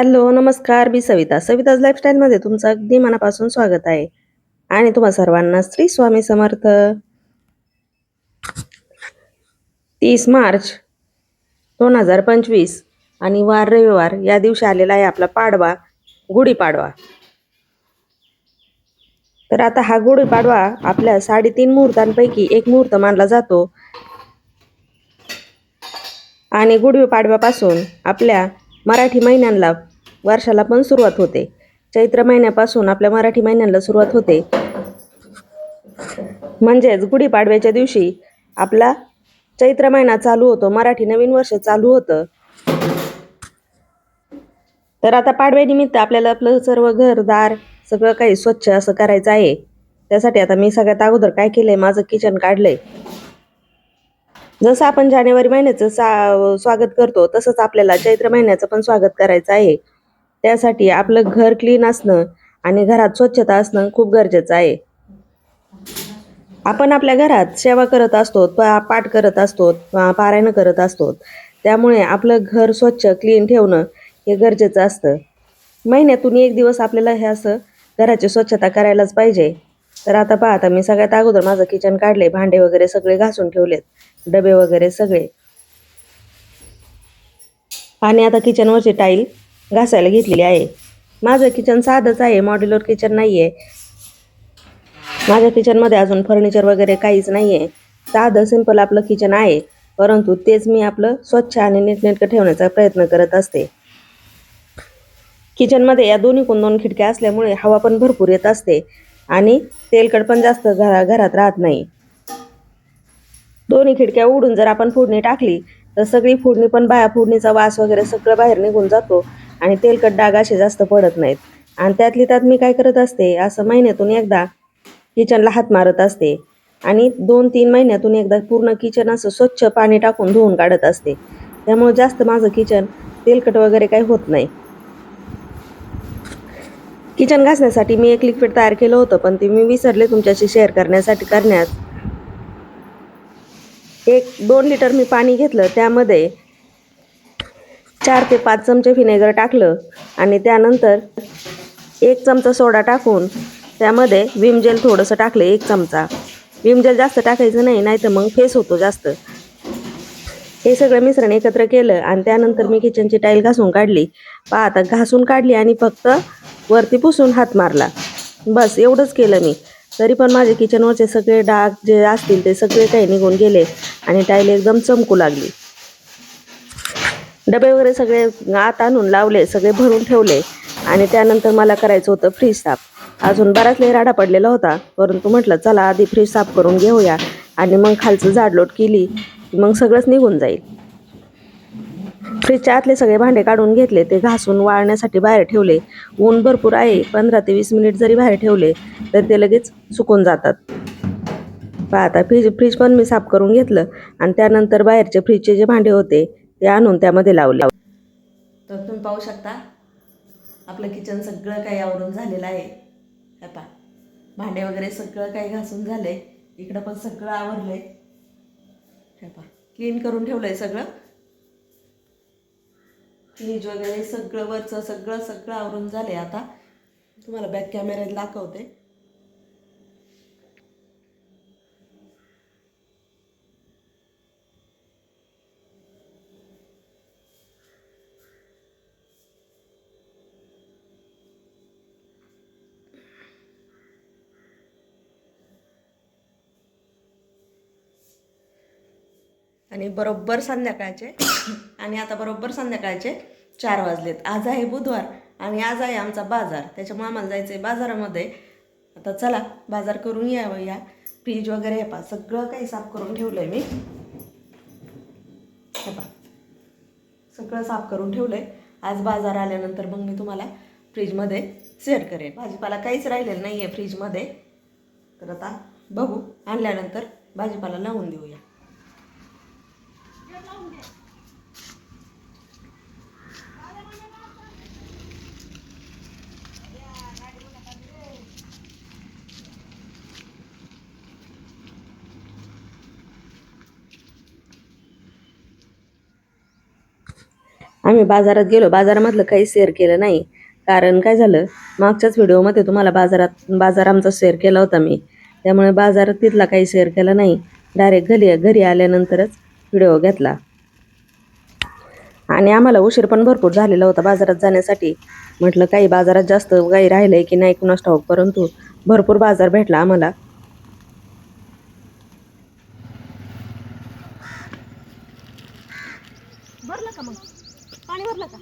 Hello नमस्कार मी सविता. सविताज लाईफस्टाईलमध्ये तुमचं अगदी मनापासून स्वागत आहे. आणि तुम्हा सर्वांना श्री स्वामी समर्थ. तीस मार्च दोन हजार पंचवीस आणि वार रविवार या दिवशी आलेला आहे आपला पाडवा गुढीपाडवा. तर आता हा गुढीपाडवा आपल्या साडेतीन मुहूर्तांपैकी एक मुहूर्त मानला जातो. आणि गुढीपाडव्यापासून आपल्या मराठी महिन्यांना वर्षाला पण सुरुवात होते. चैत्र महिन्यापासून आपल्या मराठी महिन्याला सुरुवात होते. म्हणजेच गुढीपाडव्याच्या दिवशी आपला चैत्र महिना चालू होतो. मराठी नवीन वर्ष चालू होतं. तर आता पाडव्यानिमित्त आपल्याला आपलं सर्व घर दार सगळं काही स्वच्छ असं करायचं आहे. त्यासाठी आता मी सगळ्यात अगोदर काय केलंय? माझं किचन काढलंय. जसं आपण जानेवारी महिन्याचं सा स्वागत करतो तसंच आपल्याला चैत्र महिन्याचं पण स्वागत करायचं आहे. त्यासाठी आपलं घर क्लीन असणं आणि घरात स्वच्छता असणं खूप गरजेचं आहे. आपण आपल्या घरात सेवा करत असतो पा पाठ करत असतो पा- पारायण करत असतो. त्यामुळे आपलं घर स्वच्छ क्लीन ठेवणं हे गरजेचं असतं. महिन्यातून एक दिवस आपल्याला हे असं घराची स्वच्छता करायलाच पाहिजे. तर आता पहा आता मी सगळ्यात अगोदर माझं किचन काढले भांडे वगैरे सगळे घासून ठेवलेत डबे वगैरे सगळे. आणि आता किचनवरची टाईल घासायला घेतलेली आहे. माझं किचन साधंच आहे मॉड्युलर किचन नाही आहे माझ्या किचनमध्ये अजून फर्निचर वगैरे काहीच नाही आहे साधं सिंपल आपलं किचन आहे. परंतु तेच मी आपलं स्वच्छ आणि नीटनेटकं ठेवण्याचा प्रयत्न करत असते. किचनमध्ये या दोन्ही कोण दोन खिडक्या असल्यामुळे हवा पण भरपूर येत असते आणि तेलकट पण जास्त घरा घरात राहत नाही. दोन्ही खिडक्या उघडून जर आपण फोडणी टाकली तर सगळी फोडणी पण बाहेर फोडणीचा वास वगैरे सगळं बाहेर निघून जातो. आणि तेलकट डाग असे जास्त पडत नाहीत. आणि त्यातली त्यात मी काय करत असते असं महिन्यातून एकदा किचनला हात मारत असते. आणि दोन तीन महिन्यातून एकदा पूर्ण किचन असं स्वच्छ पाणी टाकून धुवून काढत असते. त्यामुळे जास्त माझं किचन तेलकट वगैरे काही होत नाही. किचन घासण्यासाठी मी एक लिक्विड तयार केलं होतं पण ते मी विसरले तुमच्याशी शेअर करण्यासाठी करण्यात. एक दोन लिटर मी पाणी घेतलं त्यामध्ये चार ते पाच चमचे व्हिनेगर टाकलं आणि त्यानंतर एक चमचा सोडा टाकून त्यामध्ये विम जेल थोडंसं टाकलं एक चमचा. विम जेल जास्त टाकायचं नाही नाहीतर मग फेस होतो जास्त. हे सगळं मिश्रण एकत्र केलं आणि त्यानंतर मी किचनची टाईल घासून काढली. पहा आता घासून काढली आणि फक्त वरती पुसून हात मारला. बस एवढंच केलं मी. तरी पण माझे किचनवरचे सगळे डाग जे असतील ते सगळे काही निघून गेले आणि टाईल एकदम चमकू लागली. डबे वगैरे सगळे आत आणून लावले सगळे भरून ठेवले. आणि त्यानंतर मला करायचं होतं फ्रीज साफ अजून बराच लई राडा पडलेला होता परंतु म्हटलं चला आधी फ्रीज साफ करून घेऊया. आणि मग खालचं जाडलोट केली मग सगळंच निघून जाईल. फ्रीजच्या आतले सगळे भांडे काढून घेतले ते घासून वाळण्यासाठी बाहेर ठेवले. ऊन भरपूर आहे पंधरा ते वीस मिनिट जरी बाहेर ठेवले तर ते लगेच सुकून जातात. पहा आता फ्रीज फ्रीज पण मी साफ करून घेतलं. आणि त्यानंतर बाहेरचे फ्रीजचे जे भांडे होते ते आणून त्यामध्ये लावले तर तुम्ही पाहू शकता आपलं किचन सगळं काही आवरून झालेलं आहे. हे पहा भांडे वगैरे सगळं काही घासून झालंय. इकडं पण सगळं आवरलंय. हे पहा क्लीन करून ठेवलंय सगळं. फ्रीज वगैरे सगळं वरचं सगळं सगळं आवरून झालंय आता. तुम्हाला बॅक कॅमेऱ्यात दाखवते. आणि बरोबर संध्याकाळचे. आणि आता बरोबर संध्याकाळचे चार वाजलेत. आज आहे बुधवार आणि आज आहे आमचा बाजार. त्याच्यामुळे आम्हाला जायचं आहे बाजारामध्ये. आता चला बाजार करून यावं या फ्रीज वगैरे हे पा सगळं काही साफ करून ठेवलं आहे मी. हे पा सगळं साफ करून ठेवलं आहे आज बाजार आल्यानंतर मग मी तुम्हाला फ्रीजमध्ये शेअर करेन. भाजीपाला काहीच राहिलेलं नाही आहे फ्रीजमध्ये. तर आता बघू. आणल्यानंतर भाजीपाला लावून देऊया. आम्ही बाजारात गेलो बाजारामधलं काही शेअर केलं नाही. कारण काय झालं मागच्याच व्हिडिओमध्ये तुम्हाला बाजारात बाजार आमचा शेअर केला होता मी. त्यामुळे बाजारात तिथला काही शेअर केला नाही. डायरेक्ट घरी घरी आल्यानंतरच व्हिडिओ घेतला. आणि आम्हाला उशीर पण भरपूर झालेला होता बाजारात जाण्यासाठी. म्हटलं काही बाजारात जास्त काही राहिलं आहे की नाही कुणास ठाऊक? परंतु भरपूर बाजार भेटला आम्हाला. भरलं का मग? पाणी भरलं का?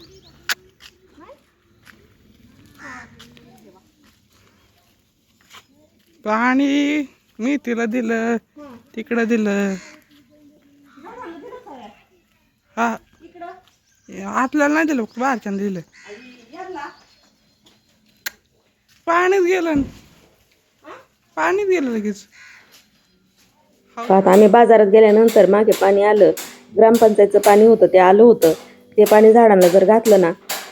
पाणी मी तिला दिलं तिकडं दिलं हा आपल्याला नाही दिलं फक्त बाहेरच्यानं दिलं. पाणीच गेलं पाणीच गेलं लगेच. आता आम्ही बाजारात गेल्यानंतर मागे पाणी आलं. ग्रामपंचायतचं पाणी होतं ते आलं होतं. ते पाणी झाडांना जर घातलं ना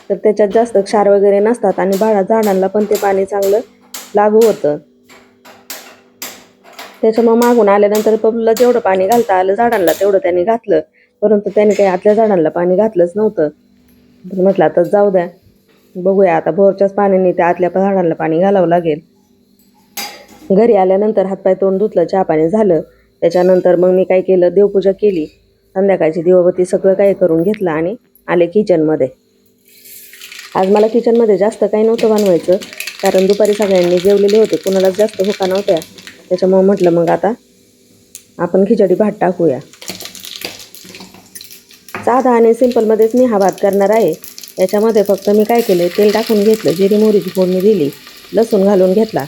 तर त्याच्यात जास्त क्षार वगैरे नसतात आणि झाडांना पण ते पाणी चांगलं लागू होतं. त्याच्यामुळे मागून आल्यानंतर पबला जेवढं पाणी घालता आलं झाडांना तेवढं त्यांनी घातलं. परंतु त्याने काही आतल्या झाडांना पाणी घातलंच नव्हतं. म्हटलं आता जाऊ द्या. बघूया आता भोरच्याच पाण्याने त्या आतल्या झाडांना पाणी घालावं लागेल. घरी आल्यानंतर हातपाय तोंड धुतलं चहा पाणी झालं. त्याच्यानंतर मग मी काय केलं देवपूजा केली. संध्याकाळची दिवाबती सगळं काही करून घेतलं आणि आले किचनमध्ये. आज मला किचनमध्ये जास्त काही नव्हतं बनवायचं कारण दुपारी सगळ्यांनी जेवलेले होते. कुणालाच जास्त होका नव्हत्या. त्याच्यामुळं म्हटलं मग आता आपण खिचडी भात टाकूया. साधा आणि सिंपलमध्येच मी हा भात करणार आहे. याच्यामध्ये फक्त मी काय केलं तेल टाकून घेतलं जिरी मोहरीची फोडणी दिली लसूण घालून घेतला.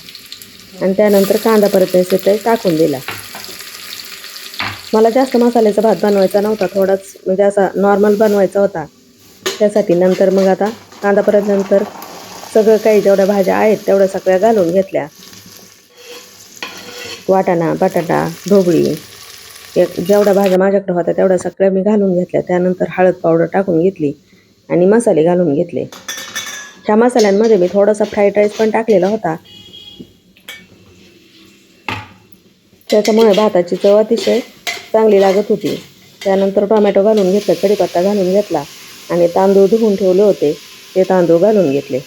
आणि त्यानंतर कांदा परत ते टाकून दिला. मला जास्त मसाल्याचा भात बनवायचा नव्हता थोडाच म्हणजे असा नॉर्मल बनवायचा होता. त्यासाठी नंतर मग आता कांदा परत नंतर सगळं काही जेवढ्या भाज्या आहेत तेवढ्या सगळ्या घालून घेतल्या. वाटाणा बटाटा ढोबळी एक जेवढ्या भाज्या माझ्याकडे होत्या तेवढ्या सगळ्या मी घालून घेतल्या. त्यानंतर हळद पावडर टाकून घेतली आणि मसाले घालून घेतले. ह्या मसाल्यांमध्ये मी थोडासा फ्राईड राईस पण टाकलेला होता. त्याच्यामुळे भाताची चव अतिशय चांगली लागत होती. त्यानंतर टोमॅटो घालून घेतलं कढीपत्ता घालून घेतला आणि तांदूळ धुवून ठेवले होते. ते तांदूळ घालून घेतले.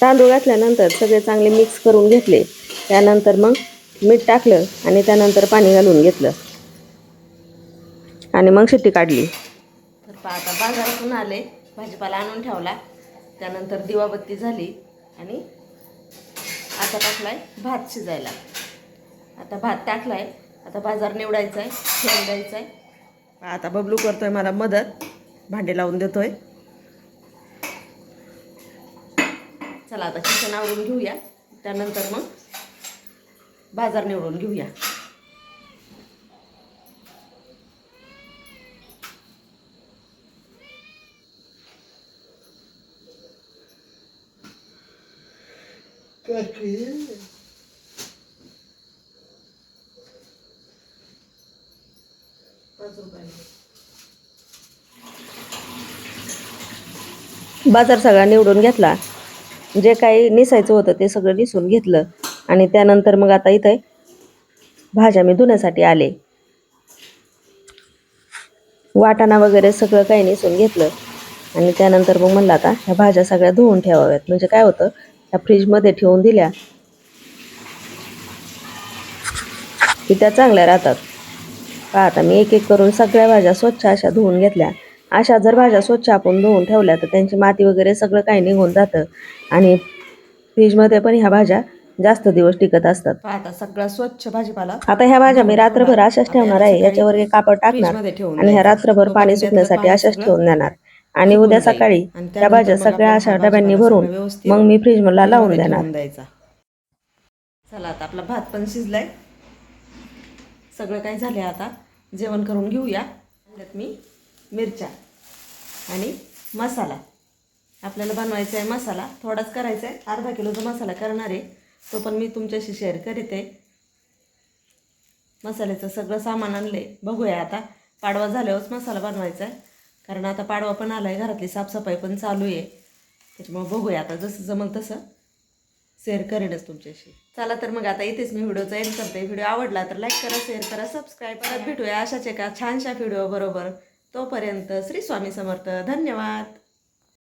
तांदूळ घातल्यानंतर सगळे चांगले मिक्स करून घेतले. त्यानंतर मग मीठ टाकलं आणि त्यानंतर पाणी घालून घेतलं. आणि मग शिट्टी काढली. तर पहा आता बाजारातून आले. भाजीपाला आणून ठेवला. त्यानंतर दिवाबत्ती झाली आणि आता टाकलाय भात शिजायला. आता भात टाकलाय. आता बाजार निवडायचा आहे ठेवून द्यायचा आहे आता बबलू करतोय मला मदत. भांडे लावून देतोय. चला आता किचन आवरून घेऊया. त्यानंतर मग बाजार निवडून घेऊया. बाजार सगळा निवडून घेतला. जे काही निसायचं होतं ते सगळं निसून घेतलं. आणि त्यानंतर मग आता इथे भाज्या मी धुण्यासाठी आले. वाटाणा वगैरे सगळं काही नेसून घेतलं. आणि त्यानंतर मग म्हणलं आता ह्या भाज्या सगळ्या धुवून ठेवाव्यात. म्हणजे काय होतं ह्या फ्रीजमध्ये ठेवून दिल्या की त्या चांगल्या राहतात. पहा आता मी एक एक करून सगळ्या भाज्या स्वच्छ अशा धुवून घेतल्या. अशा जर भाज्या स्वच्छ आपण धुवून ठेवल्या तर त्यांची माती वगैरे सगळं काही निघून जातं. आणि फ्रीजमध्ये पण ह्या भाज्या जास्त दिवस टिकत असतात. आता सगळा स्वच्छ भाजीपाला. आता ह्या भाज्या मी रात्रभर अशाच ठेवणार आहे. याच्यावर एक कापड टाकणार आणि ह्या रात्रभर पाणी सुकण्यासाठी अशाच ठेवून देणार. आणि उद्या सकाळी त्या भाज्या सगळ्या अशा डब्यांनी भरून मग मी फ्रीज ला लावून देणार. चला आता आपला भात पण शिजलाय. सगळं काही झाले आता? जेवण करून घेऊया. त्यात मी मिरच्या आणि मसाला. आपल्याला बनवायचा आहे मसाला. थोडाच करायचा आहे अर्धा किलोचा मसाला करणार आहे. तो पण मी तुमच्याशी शेअर करीत आहे. मसाल्याचं सगळं सामान आणलं आहे बघूया आता पाडवा झाल्यावरच मसाला बनवायचा आहे. कारण आता पाडवा पण आला आहे घरातली साफसफाई पण चालू आहे. त्याच्यामुळे बघूया आता जसं जमल तसं शेअर करेनच तुमच्याशी. चला तर मग आता इथेच मी व्हिडिओचा एंड करते. व्हिडिओ आवडला तर लाईक करा शेअर करा सबस्क्राईब करत भेटूया अशाच एका छानशा व्हिडिओ बरोबर. तोपर्यंत श्री स्वामी समर्थ. धन्यवाद.